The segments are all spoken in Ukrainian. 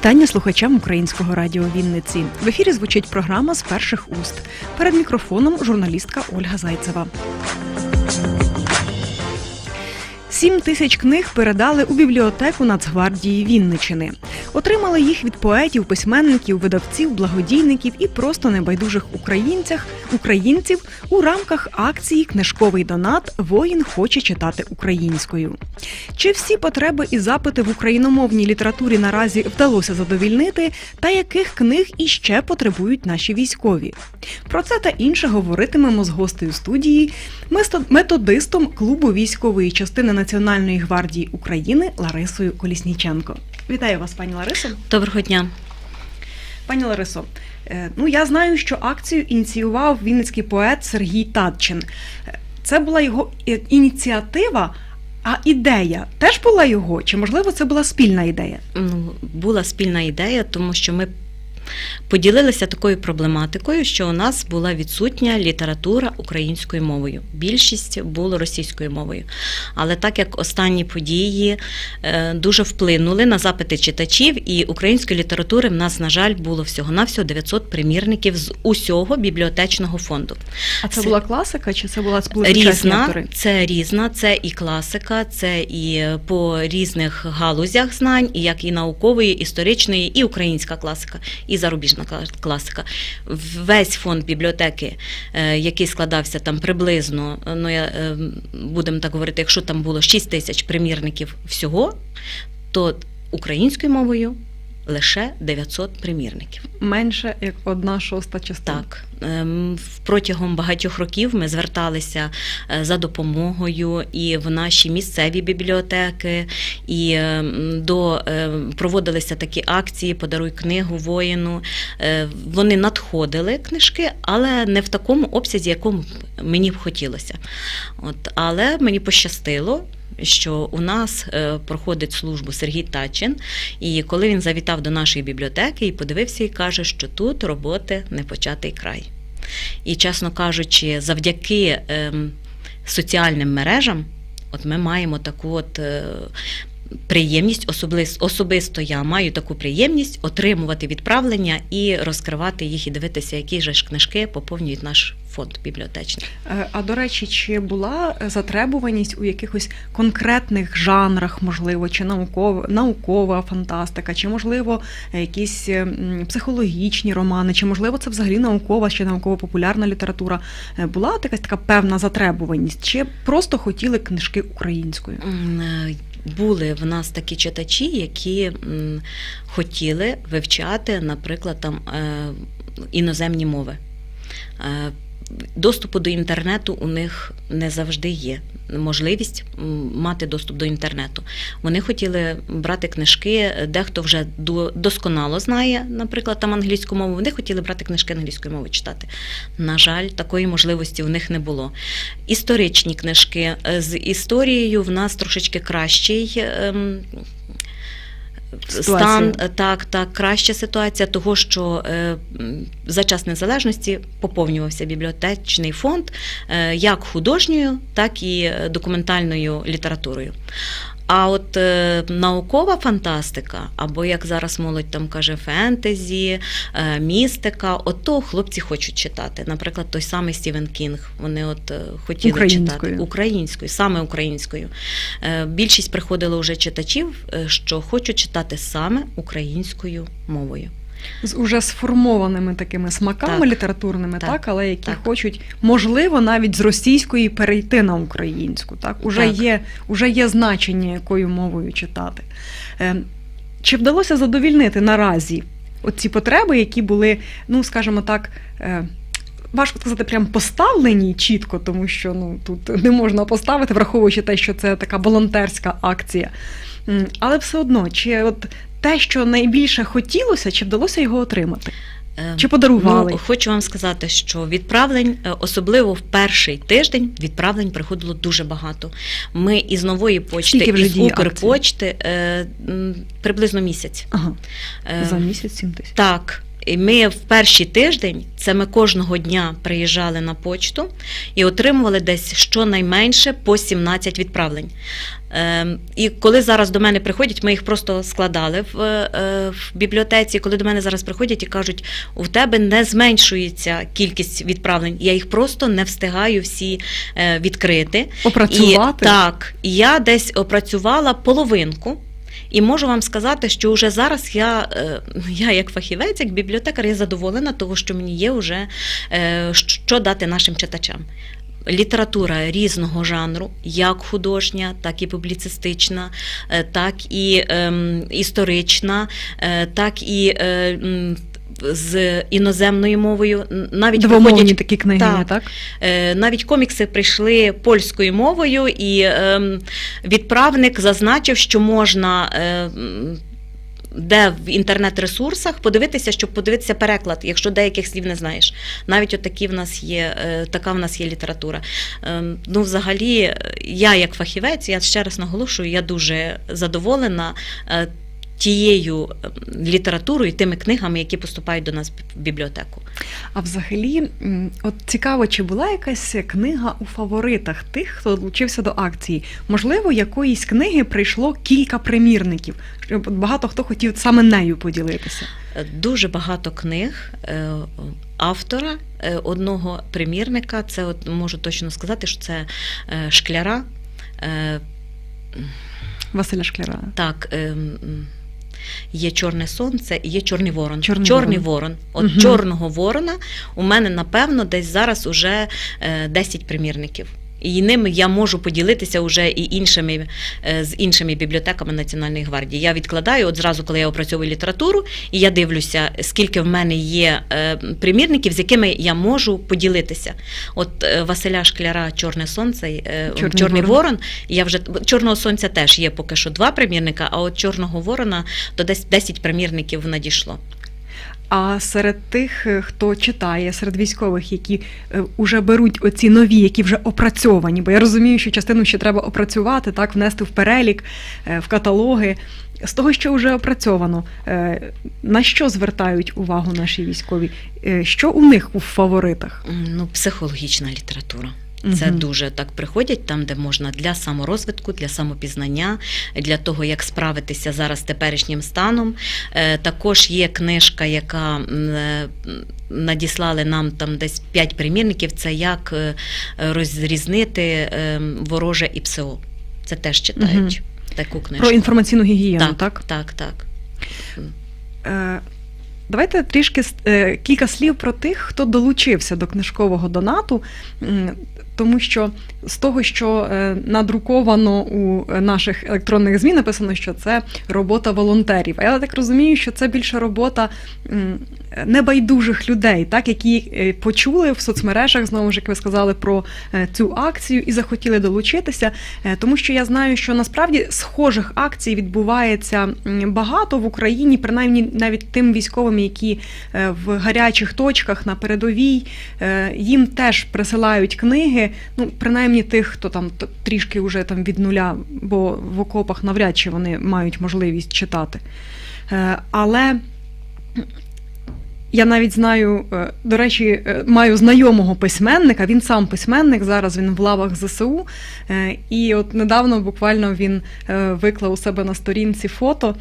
вітання слухачам українського радіо Вінниці. В ефірі звучить програма з перших уст. Перед мікрофоном журналістка Ольга Зайцева. Сім тисяч книг передали у бібліотеку Нацгвардії Вінничини. Отримали їх від поетів, письменників, видавців, благодійників і просто небайдужих українцях, українців у рамках акції Книжковий донат Воїн хоче читати українською. Чи всі потреби і запити в україномовній літературі наразі вдалося задовільнити, та яких книг іще потребують наші військові? Про це та інше говоритимемо з гостею студії, методистом клубу військової частини Національної гвардії України Ларисою Колісніченко. Вітаю вас, пані Ларисо. Доброго дня. Пані Ларисо, е, ну я знаю, що акцію ініціював вінницький поет Сергій Татчин. Це була його е, ініціатива, а ідея теж була його? Чи можливо це була спільна ідея? Ну, була спільна ідея, тому що ми поділилися такою проблематикою, що у нас була відсутня література українською мовою. Більшість було російською мовою. Але так як останні події е, дуже вплинули на запити читачів, і української літератури в нас, на жаль, було всього-навсього 900 примірників з усього бібліотечного фонду. А це Це- була класика, чи це була Різна, автори? це різна, це і класика, це і по різних галузях знань, і як і наукової, історичної, і українська класика, і зарубіжна кла- класика. Весь фонд бібліотеки, е, який складався там приблизно, е, ну я е, будемо так говорити, якщо там було 6 тисяч примірників всього, то українською мовою лише 900 примірників. Менше як одна шоста частина. Так, протягом багатьох років ми зверталися е, за допомогою і в наші місцеві бібліотеки, і ем, до е, проводилися такі акції Подаруй книгу воїну. Е, Вони надходили книжки, але не в такому обсязі, якому мені б хотілося. От, але мені пощастило. Що у нас е, проходить службу Сергій Тачин, і коли він завітав до нашої бібліотеки і подивився і каже, що тут роботи не початий край. І, чесно кажучи, завдяки ем, соціальним мережам, от ми маємо таку от. Е, Приємність особис- особисто я маю таку приємність отримувати відправлення і розкривати їх, і дивитися, які ж книжки поповнюють наш фонд бібліотечний. Е, А до речі, чи була затребуваність у якихось конкретних жанрах, можливо, чи наукова, наукова фантастика, чи можливо якісь психологічні романи, чи можливо це взагалі наукова чи науково-популярна література? Е, Була якась така певна затребуваність, чи просто хотіли книжки українською? Е, Були в нас такі читачі, які хотіли вивчати, наприклад, там е, іноземні мови. Е, Доступу до інтернету у них не завжди є. Можливість мати доступ до інтернету. Вони хотіли брати книжки, дехто вже до- досконало знає, наприклад, там англійську мову. Вони хотіли брати книжки англійською мовою читати. На жаль, такої можливості в них не було. Історичні книжки Е, з історією в нас трошечки кращий. Стан е, так, так, краща ситуація, того що е, за час незалежності поповнювався бібліотечний фонд е, як художньою, так і е, документальною літературою. А от е, наукова фантастика, або як зараз молодь там каже, фентезі, е, містика, от то хлопці хочуть читати. Наприклад, той самий Стівен Кінг. Вони от е, хотіли Українською. читати українською, саме українською. Е, Більшість приходило вже читачів, е, що хочуть читати саме українською мовою. З уже сформованими такими смаками Так. літературними, так, Так. але які Так. хочуть, можливо, навіть з російської перейти на українську. Так, уже Так. є, уже є значення, якою мовою читати. Е, Чи вдалося задовільнити наразі оці потреби, які були, ну скажімо так. е, Важко сказати, прям поставлені чітко, тому що ну тут не можна поставити, враховуючи те, що це така волонтерська акція. Але все одно, чи от те, що найбільше хотілося, чи вдалося його отримати? Е, Чи подарували? Ну, хочу вам сказати, що відправлень, е, особливо в перший тиждень, відправлень приходило дуже багато. Ми із нової почти, із Укрпочти е, приблизно місяць. Ага, Е, за місяць 7 тисяч. Так. І ми в перший тиждень, це ми кожного дня приїжджали на почту і отримували десь щонайменше по 17 відправлень. Ем, І коли зараз до мене приходять, ми їх просто складали в, е, в бібліотеці. Коли до мене зараз приходять і кажуть, у тебе не зменшується кількість відправлень, я їх просто не встигаю всі е, відкрити. Опрацювати? І, так, я десь опрацювала половинку. І можу вам сказати, що вже зараз я, е, я як фахівець, як бібліотекар, я задоволена, того, що мені є вже е, що дати нашим читачам. Література різного жанру, як художня, так і публіцистична, е, так і ем, історична, так і е, м, з іноземною мовою. Навіть Двомовні виходять такі книги, Так. так? Е, Навіть комікси прийшли польською мовою, і ем, відправник зазначив, що можна. е, Де в інтернет-ресурсах подивитися, щоб подивитися переклад, якщо деяких слів не знаєш. Навіть отакі в нас є, е, така в нас є література. Ем, Ну, взагалі, я як фахівець, я ще раз наголошую, я дуже задоволена тією ем, літературою, тими книгами, які поступають до нас в бібліотеку. А взагалі, от цікаво, чи була якась книга у фаворитах тих, хто долучився до акції? Можливо, якоїсь книги прийшло кілька примірників. Щоб багато хто хотів саме нею поділитися. Дуже багато книг е, автора е, одного примірника. Це от можу точно сказати, що це е, шкляра. Е, Василя Шкляра. Так. Е, Є чорне сонце і є чорний ворон. Чорний Чорний ворон. ворон. От угу. чорного ворона у мене, напевно, десь зараз уже е, 10 примірників. І ними я можу поділитися вже і іншими е, з іншими бібліотеками Національної гвардії. Я відкладаю от зразу, коли я опрацьовую літературу, і я дивлюся, скільки в мене є е, примірників, з якими я можу поділитися. От е, Василя Шкляра Чорне сонце, Чорний Чорний, ворон. ворон. Я вже чорного сонця теж є поки що два примірника, а от Чорного ворона то десь 10 примірників надійшло. А серед тих, е, хто читає, серед військових, які вже беруть оці нові, які вже опрацьовані, бо я розумію, що частину ще треба опрацювати, так, внести в перелік, е, в каталоги. З того, що вже опрацьовано, е, на що звертають увагу наші військові? Е, Що у них у фаворитах? Ну, психологічна література. Це дуже так приходять там, де можна для саморозвитку, для самопізнання, для того, як справитися зараз теперішнім станом. Е, Також є книжка, яка е, надіслали нам там десь 5 примірників. Це як е, розрізнити е, вороже і ПСО. Це теж читають таку книжку. Про інформаційну гігієну, так, так? так, так. Е, Давайте трішки е, кілька слів про тих, хто долучився до книжкового донату, тому що з того, що е, надруковано у наших електронних ЗМІ, написано, що це робота волонтерів. А я так розумію, що це більше робота небайдужих людей, так, які е, почули в соцмережах, знову ж як ви сказали, про цю акцію і захотіли долучитися. Тому що я знаю, що насправді схожих акцій відбувається багато в Україні, принаймні навіть тим військовим, які е, в гарячих точках на передовій, е, їм теж присилають книги. Ну, принаймні тих, хто там трішки вже там від нуля, бо в окопах навряд чи вони мають можливість читати. Е, Але я навіть знаю, до речі, маю знайомого письменника. Він сам письменник. Зараз він в лавах ЗСУ. І от недавно буквально він виклав у себе на сторінці фото,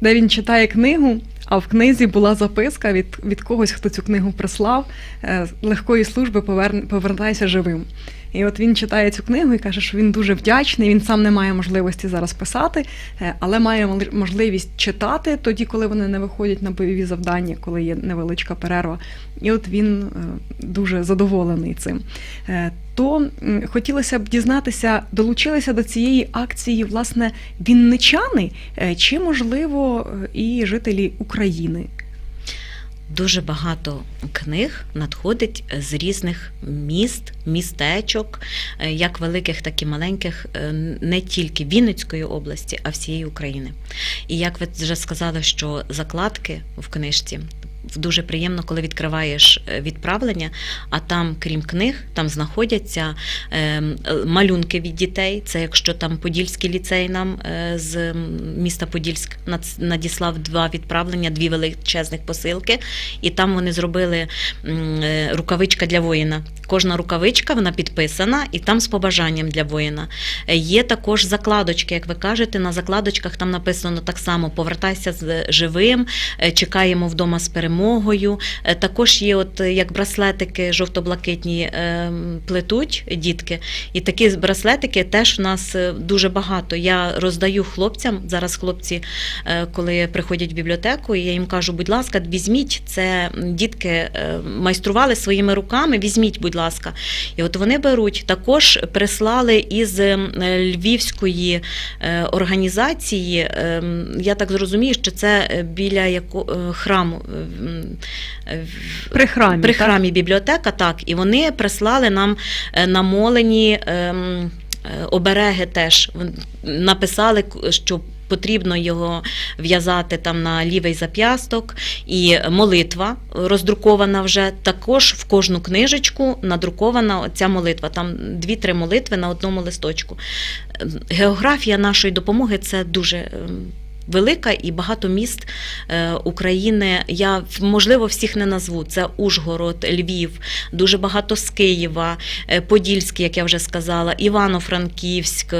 де він читає книгу. А в книзі була записка від, від когось, хто цю книгу прислав е, легкої служби повертайся живим. І от він читає цю книгу і каже, що він дуже вдячний. Він сам не має можливості зараз писати, е, але має можливість читати тоді, коли вони не виходять на бойові завдання, коли є невеличка перерва. І от він е, дуже задоволений цим. То хотілося б дізнатися, долучилися до цієї акції власне вінничани чи, можливо, і жителі України. Дуже багато книг надходить з різних міст, містечок, е, як великих, так і маленьких, е, не тільки Вінницької області, а всієї України. І як ви вже сказали, що закладки в книжці дуже приємно, коли відкриваєш е, відправлення, а там, крім книг, там знаходяться е, малюнки від дітей. Це якщо там Подільський ліцей нам е, з міста Подільськ надіслав два відправлення, дві величезних посилки, і там вони зробили е, рукавичка для воїна. Кожна рукавичка вона підписана, і там з побажанням для воїна. Є також закладочки, як ви кажете. На закладочках там написано так само: повертайся з живим, чекаємо вдома з перемогою. Е, Також є, от е, як браслетики жовто-блакитні е, плетуть дітки, і такі браслетики теж в нас дуже багато. Я роздаю хлопцям. Зараз хлопці, коли приходять в бібліотеку, я їм кажу, будь ласка, візьміть це. Дітки майстрували своїми руками, візьміть, будь ласка. І от вони беруть. Також прислали із львівської організації. е, Я так зрозумію, що це біля яко, храму. М, е, При храмі, так? бібліотека, так. І вони прислали нам е, намолені ем, е, обереги теж. Написали, що. Потрібно його в'язати там на лівий зап'ясток, і молитва роздрукована вже також в кожну книжечку надрукована ця молитва. Там дві-три молитви на одному листочку. Ем, Географія нашої допомоги це дуже ем, велика і багато міст е, України. Я можливо всіх не назву. Це Ужгород, Львів, дуже багато з Києва, е, Подільський, як я вже сказала, Івано-Франківськ.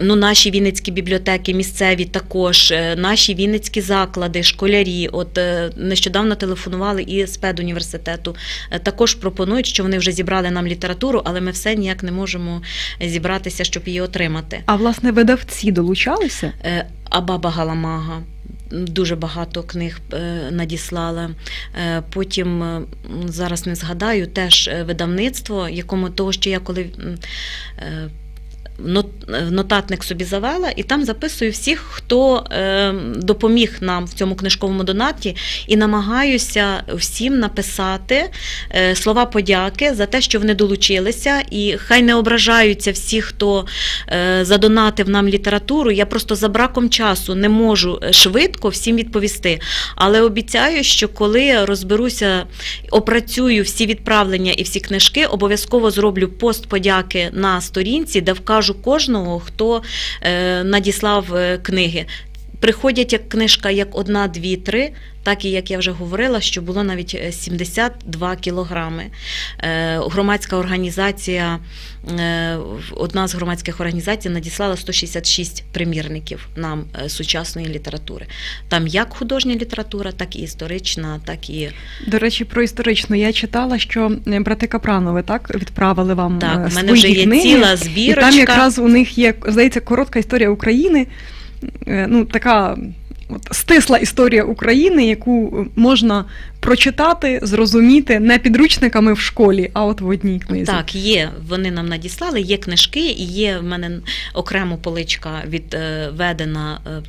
Ну, наші вінницькі бібліотеки місцеві також, е, наші вінницькі заклади, школярі. От е, нещодавно телефонували і з педуніверситету. Е, Також пропонують, що вони вже зібрали нам літературу, але ми все ніяк не можемо зібратися, щоб її отримати. А власне видавці долучалися? Абаба Галамага. Дуже багато книг надіслала. Потім зараз не згадаю теж видавництво, якому того, що я коли нотатник собі завела, і там записую всіх, хто е, допоміг нам в цьому книжковому донаті, і намагаюся всім написати е, слова подяки за те, що вони долучилися, і хай не ображаються всі, хто е, задонатив нам літературу. Я просто за браком часу не можу е, швидко всім відповісти. Але обіцяю, що коли розберуся, опрацюю всі відправлення і всі книжки, обов'язково зроблю пост подяки на сторінці, де вкажу кожного, хто е, надіслав е, книги. Приходять як книжка як одна, дві, три, так і як я вже говорила, що було навіть е, 72 кілограми. Е, Громадська організація, е, одна з громадських організацій надіслала 166 примірників нам е, сучасної літератури. Там як художня література, так і історична, так і До речі, про історичну я читала, що е, брати Капранови так відправили вам так. е, У мене вже є книги, ціла і там якраз у них є здається коротка історія України. Е, Ну така. От стисла історія України, яку можна прочитати, зрозуміти не підручниками в школі, а от в одній книзі. Так, є. Вони нам надіслали, є книжки, і є в мене окремо поличка відведена е,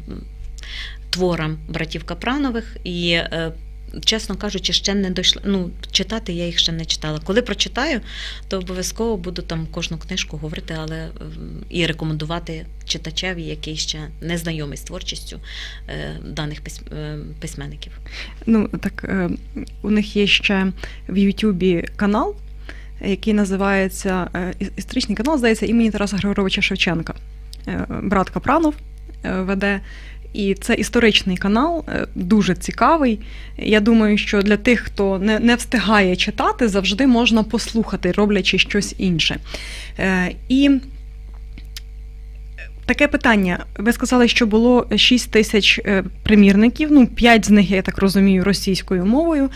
творам братів Капранових. І, е, чесно кажучи, ще не дійшла. Ну, читати я їх ще не читала. Коли прочитаю, то обов'язково буду там кожну книжку говорити, але е, і рекомендувати читачеві, який ще не знайомий з творчістю е, даних е, письменників. Ну так е, у них є ще в Ютубі канал, який називається історичний канал, здається, імені Тараса Григоровича Шевченка. Брат Капранов веде. І це історичний канал, е, дуже цікавий. Я думаю, що для тих, хто не, не встигає читати, завжди можна послухати, роблячи щось інше. Е, І таке питання. Ви сказали, що було 6 тисяч е, примірників, ну 5 з них, я так розумію, російською мовою.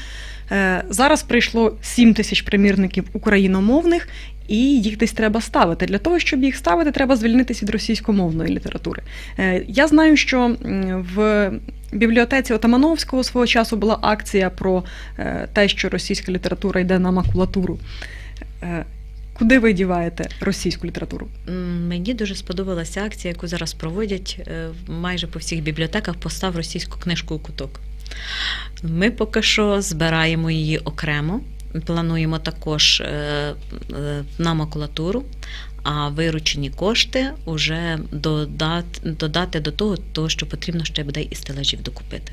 Е, Зараз прийшло 7 тисяч примірників україномовних, і їх десь треба ставити. Для того, щоб їх ставити, треба звільнитися від російськомовної літератури. Е, Я знаю, що в бібліотеці Отамановського свого часу була акція про е, те, що російська література йде на макулатуру. Куди ви діваєте російську літературу? Мені дуже сподобалася акція, яку зараз проводять майже по всіх бібліотеках постав російську книжку у куток. Ми поки що збираємо її окремо. Плануємо також е, е, на макулатуру. а виручені кошти вже додати, додати до того, того, що потрібно ще буде і стелажів докупити.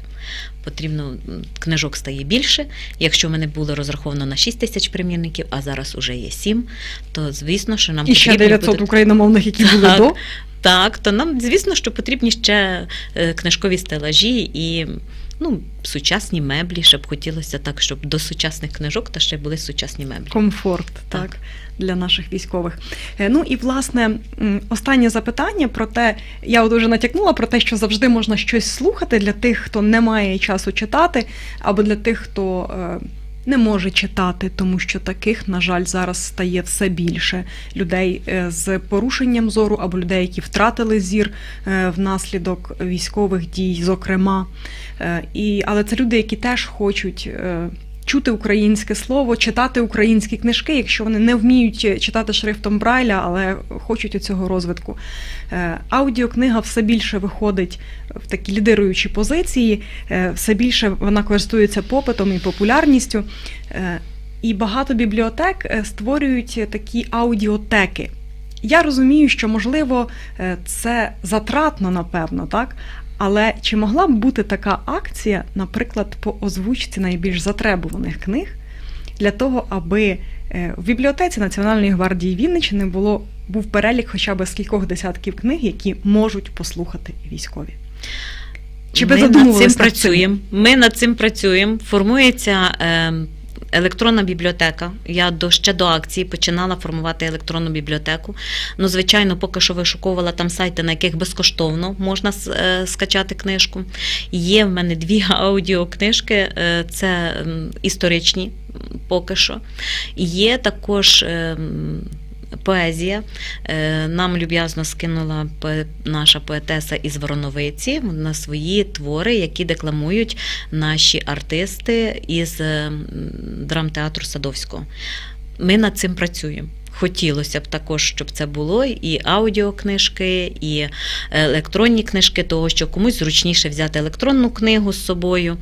Потрібно книжок стає більше. Якщо в мене було розраховано на 6 тисяч примірників, а зараз уже є 7, то звісно, що нам І ще 900 будуть- україномовних, які були до. так, то нам, звісно, що потрібні ще е, книжкові стелажі і ну, сучасні меблі, щоб хотілося так, щоб до сучасних книжок та ще були сучасні меблі. комфорт так. Так. для наших військових. Е, Ну і власне останнє запитання про те, я от уже натякнула про те, що завжди можна щось слухати для тих, хто не має часу читати, або для тих, хто е, не може читати, тому що таких, на жаль, зараз стає все більше людей е, з порушенням зору або людей, які втратили зір е, внаслідок військових дій, зокрема. Е, І, але це люди, які теж хочуть. Е, Чути українське слово, читати українські книжки, якщо вони не вміють читати шрифтом Брайля, але хочуть у цього розвитку. Е, Аудіокнига все більше виходить в такі лідируючі позиції, е, все більше вона користується попитом і популярністю. Е, І багато бібліотек е, створюють такі аудіотеки. Я розумію, що можливо е, це затратно, напевно, так? Але чи могла б бути така акція, наприклад, по озвучці найбільш затребуваних книг, для того, аби е, в бібліотеці Національної гвардії Вінниччини було був перелік хоча б з кількох десятків книг, які можуть послухати військові? Чи Ми над цим над цим? працюємо? Ми над цим працюємо. Формується. Е, Електронна бібліотека. Я до ще до акції починала формувати електронну бібліотеку. Ну, звичайно, поки що вишуковувала там сайти, на яких безкоштовно можна е, скачати книжку. Є в мене дві аудіокнижки, е, це історичні поки що. Є також. Поезія Е, нам люб'язно скинула наша поетеса із Вороновиці на свої твори, які декламують наші артисти із драмтеатру Садовського. Ми над цим працюємо. Хотілося б також, щоб це було і аудіокнижки, і електронні книжки, того що комусь зручніше взяти електронну книгу з собою.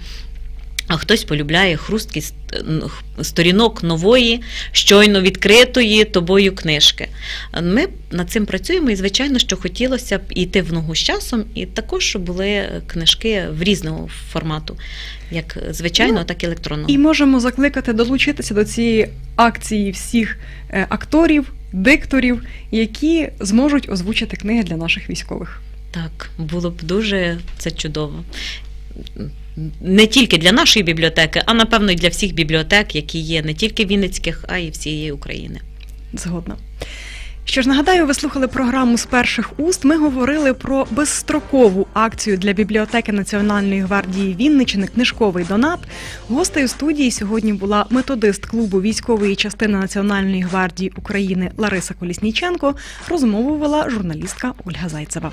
А хтось полюбляє хрусткість сторінок нової, щойно відкритої тобою книжки. Ми над цим працюємо, і звичайно, що хотілося б йти в ногу з часом, і також щоб були книжки в різного формату, як звичайного, Ну, так і електронного. І можемо закликати долучитися до цієї акції всіх е, акторів, дикторів, які зможуть озвучити книги для наших військових. Так, було б дуже це чудово. Не тільки для нашої бібліотеки, а напевно і для всіх бібліотек, які є не тільки Вінницьких, а й всієї України. Згодна. Що ж, нагадаю, ви слухали програму з перших уст. Ми говорили про безстрокову акцію для бібліотеки Національної гвардії Вінничини Книжковий донат. Гостею студії сьогодні була методист клубу військової частини Національної гвардії України Лариса Колісніченко. Розмову вела журналістка Ольга Зайцева.